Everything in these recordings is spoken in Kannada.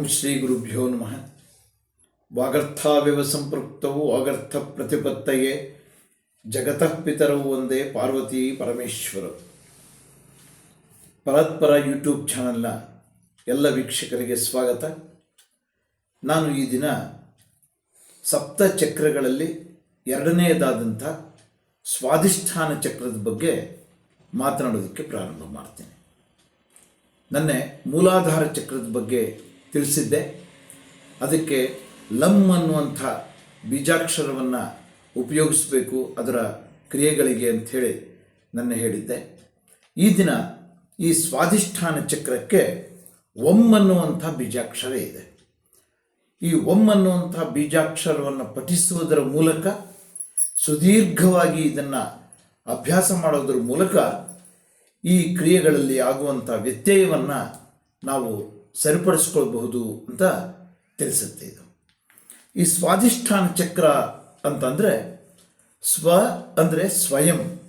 ಓಂ ಶ್ರೀ ಗುರುಭ್ಯೋ ನಮಃ. ವಾಗರ್ಥಾವ್ಯವ ಸಂಪೃಕ್ತವು ವಾಗರ್ಥ ಪ್ರತಿಪತ್ತಯೇ, ಜಗತಃ ಪಿತರವು ಒಂದೇ ಪಾರ್ವತಿ ಪರಮೇಶ್ವರ. ಪರತ್ಪರ ಯೂಟ್ಯೂಬ್ ಚಾನಲ್ನ ಎಲ್ಲ ವೀಕ್ಷಕರಿಗೆ ಸ್ವಾಗತ. ನಾನು ಈ ದಿನ ಸಪ್ತ ಚಕ್ರಗಳಲ್ಲಿ ಎರಡನೆಯದಾದಂಥ ಸ್ವಾಧಿಷ್ಠಾನ ಚಕ್ರದ ಬಗ್ಗೆ ಮಾತನಾಡೋದಕ್ಕೆ ಪ್ರಾರಂಭ ಮಾಡ್ತೇನೆ. ನನ್ನೆ ಮೂಲಾಧಾರ ಚಕ್ರದ ಬಗ್ಗೆ ತಿಳಿಸಿದ್ದೆ. ಅದಕ್ಕೆ ಲಮ್ ಅನ್ನುವಂಥ ಬೀಜಾಕ್ಷರವನ್ನು ಉಪಯೋಗಿಸಬೇಕು ಅದರ ಕ್ರಿಯೆಗಳಿಗೆ ಅಂಥೇಳಿ ನನ್ನ ಹೇಳಿದ್ದೆ. ಈ ದಿನ ಈ ಸ್ವಾಧಿಷ್ಠಾನ ಚಕ್ರಕ್ಕೆ ಒಮ್ ಅನ್ನುವಂಥ ಬೀಜಾಕ್ಷರ ಇದೆ. ಈ ಒಮ್ ಅನ್ನುವಂಥ ಬೀಜಾಕ್ಷರವನ್ನು ಪಠಿಸುವುದರ ಮೂಲಕ, ಸುದೀರ್ಘವಾಗಿ ಇದನ್ನು ಅಭ್ಯಾಸ ಮಾಡೋದ್ರ ಮೂಲಕ ಈ ಕ್ರಿಯೆಗಳಲ್ಲಿ ಆಗುವಂಥ ವ್ಯತ್ಯಯವನ್ನು ನಾವು ಸರಿಪಡಿಸ್ಕೊಳ್ಬಹುದು ಅಂತ ತಿಳಿಸುತ್ತೆ ಇದು. ಈ ಸ್ವಾಧಿಷ್ಠಾನ ಚಕ್ರ ಅಂತಂದರೆ ಸ್ವ ಅಂದರೆ ಸ್ವಯಂ,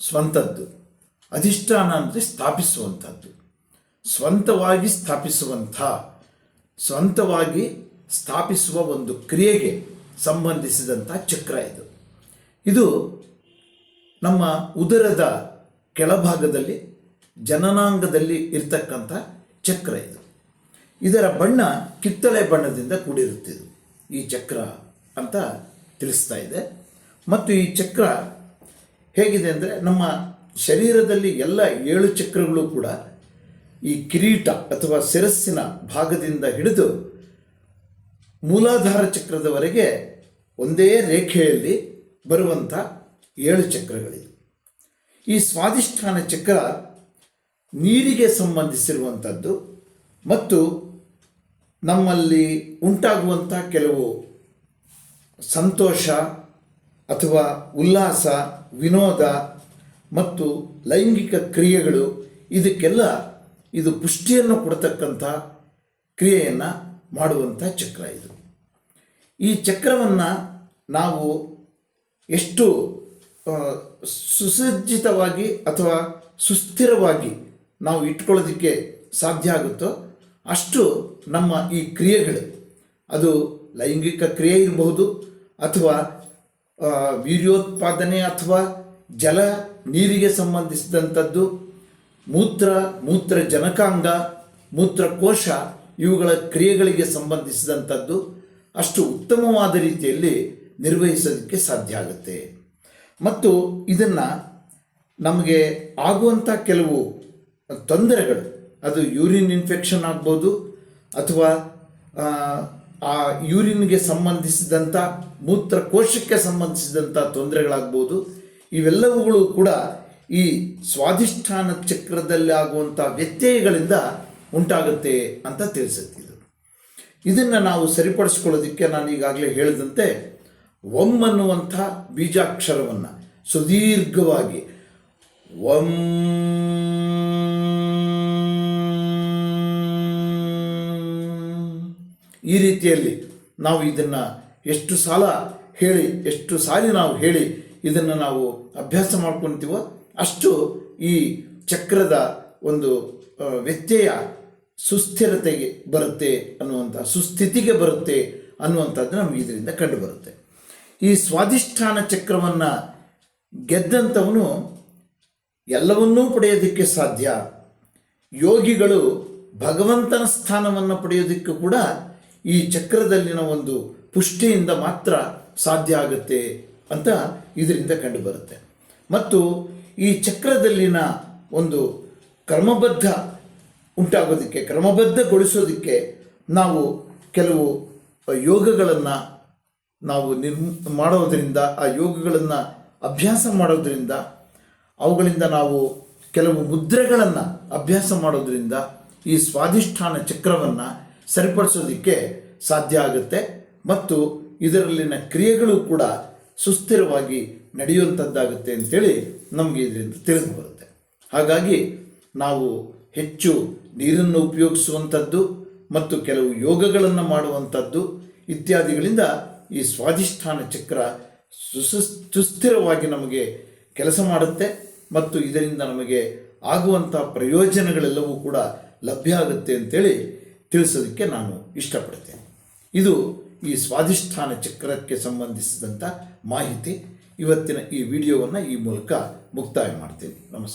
ಸ್ವಂತದ್ದು. ಅಧಿಷ್ಠಾನ ಅಂದರೆ ಸ್ಥಾಪಿಸುವಂಥದ್ದು. ಸ್ವಂತವಾಗಿ ಸ್ಥಾಪಿಸುವಂಥ, ಸ್ವಂತವಾಗಿ ಸ್ಥಾಪಿಸುವ ಒಂದು ಕ್ರಿಯೆಗೆ ಸಂಬಂಧಿಸಿದಂಥ ಚಕ್ರ ಇದು. ಇದು ನಮ್ಮ ಉದರದ ಕೆಳಭಾಗದಲ್ಲಿ, ಜನನಾಂಗದಲ್ಲಿ ಇರ್ತಕ್ಕಂಥ ಚಕ್ರ ಇದು. ಇದರ ಬಣ್ಣ ಕಿತ್ತಳೆ ಬಣ್ಣದಿಂದ ಕೂಡಿರುತ್ತಿದ್ದು ಈ ಚಕ್ರ ಅಂತ ತಿಳಿಸ್ತಾ ಇದೆ. ಮತ್ತು ಈ ಚಕ್ರ ಹೇಗಿದೆ ಅಂದರೆ ನಮ್ಮ ಶರೀರದಲ್ಲಿ ಎಲ್ಲ ಏಳು ಚಕ್ರಗಳು ಕೂಡ ಈ ಕಿರೀಟ ಅಥವಾ ಶಿರಸ್ಸಿನ ಭಾಗದಿಂದ ಹಿಡಿದು ಮೂಲಾಧಾರ ಚಕ್ರದವರೆಗೆ ಒಂದೇ ರೇಖೆಯಲ್ಲಿ ಬರುವಂಥ ಏಳು ಚಕ್ರಗಳಿವೆ. ಈ ಸ್ವಾಧಿಷ್ಠಾನ ಚಕ್ರ ನೀರಿಗೆ ಸಂಬಂಧಿಸಿರುವಂಥದ್ದು ಮತ್ತು ನಮ್ಮಲ್ಲಿ ಉಂಟಾಗುವಂಥ ಕೆಲವು ಸಂತೋಷ ಅಥವಾ ಉಲ್ಲಾಸ, ವಿನೋದ ಮತ್ತು ಲೈಂಗಿಕ ಕ್ರಿಯೆಗಳು, ಇದಕ್ಕೆಲ್ಲ ಇದು ಪುಷ್ಟಿಯನ್ನು ಕೊಡತಕ್ಕಂಥ ಕ್ರಿಯೆಯನ್ನು ಮಾಡುವಂಥ ಚಕ್ರ ಇದು. ಈ ಚಕ್ರವನ್ನು ನಾವು ಎಷ್ಟು ಸುಸಜ್ಜಿತವಾಗಿ ಅಥವಾ ಸುಸ್ಥಿರವಾಗಿ ನಾವು ಇಟ್ಕೊಳ್ಳೋದಕ್ಕೆ ಸಾಧ್ಯ ಆಗುತ್ತೋ ಅಷ್ಟು ನಮ್ಮ ಈ ಕ್ರಿಯೆಗಳು ಅದು ಲೈಂಗಿಕ ಕ್ರಿಯೆ ಇರಬಹುದು ಅಥವಾ ವೀರ್ಯೋತ್ಪಾದನೆ ಅಥವಾ ಜಲ ನೀರಿಗೆ ಸಂಬಂಧಿಸಿದಂಥದ್ದು ಮೂತ್ರ ಮೂತ್ರ ಜನಕಾಂಗ ಮೂತ್ರಕೋಶ ಇವುಗಳ ಕ್ರಿಯೆಗಳಿಗೆ ಸಂಬಂಧಿಸಿದಂಥದ್ದು ಅಷ್ಟು ಉತ್ತಮವಾದ ರೀತಿಯಲ್ಲಿ ನಿರ್ವಹಿಸೋದಕ್ಕೆ ಸಾಧ್ಯ ಆಗುತ್ತೆ. ಮತ್ತು ಇದನ್ನು ನಮಗೆ ಆಗುವಂಥ ಕೆಲವು ತೊಂದರೆಗಳು, ಅದು ಯೂರಿನ್ ಇನ್ಫೆಕ್ಷನ್ ಆಗ್ಬೋದು ಅಥವಾ ಆ, ಯೂರಿನ್ಗೆ ಸಂಬಂಧಿಸಿದಂಥ ಮೂತ್ರಕೋಶಕ್ಕೆ ಸಂಬಂಧಿಸಿದಂಥ ತೊಂದರೆಗಳಾಗ್ಬೋದು. ಇವೆಲ್ಲವುಗಳು ಕೂಡ ಈ ಸ್ವಾಧಿಷ್ಠಾನ ಚಕ್ರದಲ್ಲಿ ಆಗುವಂಥ ವ್ಯತ್ಯಯಗಳಿಂದ ಉಂಟಾಗುತ್ತೆ ಅಂತ ತಿಳಿಸುತ್ತೆ ಇದು. ಇದನ್ನು ನಾವು ಸರಿಪಡಿಸ್ಕೊಳ್ಳೋದಕ್ಕೆ ನಾನು ಈಗಾಗಲೇ ಹೇಳಿದಂತೆ ಒಮ್ ಅನ್ನುವಂಥ ಬೀಜಾಕ್ಷರವನ್ನು ಸುದೀರ್ಘವಾಗಿ ಒಂ ಈ ರೀತಿಯಲ್ಲಿ ನಾವು ಇದನ್ನು ಎಷ್ಟು ಸಾಲ ಹೇಳಿ, ಎಷ್ಟು ಸಾರಿ ನಾವು ಹೇಳಿ ಇದನ್ನು ನಾವು ಅಭ್ಯಾಸ ಮಾಡ್ಕೊತೀವೋ ಅಷ್ಟು ಈ ಚಕ್ರದ ಒಂದು ವ್ಯತ್ಯಯ ಸುಸ್ಥಿರತೆಗೆ ಬರುತ್ತೆ ಅನ್ನುವಂಥ ಸುಸ್ಥಿತಿಗೆ ಬರುತ್ತೆ ಅನ್ನುವಂಥದ್ದು ನಮಗೆ ಇದರಿಂದ ಕಂಡು ಬರುತ್ತೆ ಈ ಸ್ವಾಧಿಷ್ಠಾನ ಚಕ್ರವನ್ನು ಗೆದ್ದಂಥವನು ಎಲ್ಲವನ್ನೂ ಪಡೆಯೋದಕ್ಕೆ ಸಾಧ್ಯ. ಯೋಗಿಗಳು ಭಗವಂತನ ಸ್ಥಾನವನ್ನು ಪಡೆಯೋದಕ್ಕೂ ಕೂಡ ಈ ಚಕ್ರದಲ್ಲಿನ ಒಂದು ಪುಷ್ಟಿಯಿಂದ ಮಾತ್ರ ಸಾಧ್ಯ ಆಗುತ್ತೆ ಅಂತ ಇದರಿಂದ ಕಂಡುಬರುತ್ತೆ. ಮತ್ತು ಈ ಚಕ್ರದಲ್ಲಿನ ಒಂದು ಕ್ರಮಬದ್ಧ ಉಂಟಾಗೋದಕ್ಕೆ, ಕ್ರಮಬದ್ಧಗೊಳಿಸೋದಕ್ಕೆ ನಾವು ಕೆಲವು ಯೋಗಗಳನ್ನು ನಾವು ನಿರ್ ಮಾಡೋದರಿಂದ, ಆ ಯೋಗಗಳನ್ನು ಅಭ್ಯಾಸ ಮಾಡೋದರಿಂದ, ಅವುಗಳಿಂದ ನಾವು ಕೆಲವು ಮುದ್ರೆಗಳನ್ನು ಅಭ್ಯಾಸ ಮಾಡೋದರಿಂದ ಈ ಸ್ವಾಧಿಷ್ಠಾನ ಚಕ್ರವನ್ನು ಸರಿಪಡಿಸೋದಕ್ಕೆ ಸಾಧ್ಯ ಆಗುತ್ತೆ. ಮತ್ತು ಇದರಲ್ಲಿನ ಕ್ರಿಯೆಗಳು ಕೂಡ ಸುಸ್ಥಿರವಾಗಿ ನಡೆಯುವಂಥದ್ದಾಗುತ್ತೆ ಅಂತೇಳಿ ನಮಗೆ ಇದರಿಂದ ತಿಳಿದು ಬರುತ್ತೆ. ಹಾಗಾಗಿ ನಾವು ಹೆಚ್ಚು ನೀರನ್ನು ಉಪಯೋಗಿಸುವಂಥದ್ದು ಮತ್ತು ಕೆಲವು ಯೋಗಗಳನ್ನು ಮಾಡುವಂಥದ್ದು ಇತ್ಯಾದಿಗಳಿಂದ ಈ ಸ್ವಾಧಿಷ್ಠಾನ ಚಕ್ರ ಸುಸ ಸುಸ್ಥಿರವಾಗಿ ನಮಗೆ ಕೆಲಸ ಮಾಡುತ್ತೆ ಮತ್ತು ಇದರಿಂದ ನಮಗೆ ಆಗುವಂಥ ಪ್ರಯೋಜನಗಳೆಲ್ಲವೂ ಕೂಡ ಲಭ್ಯ ಆಗುತ್ತೆ ಅಂತೇಳಿ ತಿಳಿಸೋದಕ್ಕೆ ನಾನು ಇಷ್ಟಪಡ್ತೇನೆ. ಇದು ಈ ಸ್ವಾಧಿಷ್ಠಾನ ಚಕ್ರಕ್ಕೆ ಸಂಬಂಧಿಸಿದಂಥ ಮಾಹಿತಿ. ಇವತ್ತಿನ ಈ ವಿಡಿಯೋವನ್ನು ಈ ಮೂಲಕ ಮುಕ್ತಾಯ ಮಾಡ್ತೀನಿ. ನಮಸ್ಕಾರ.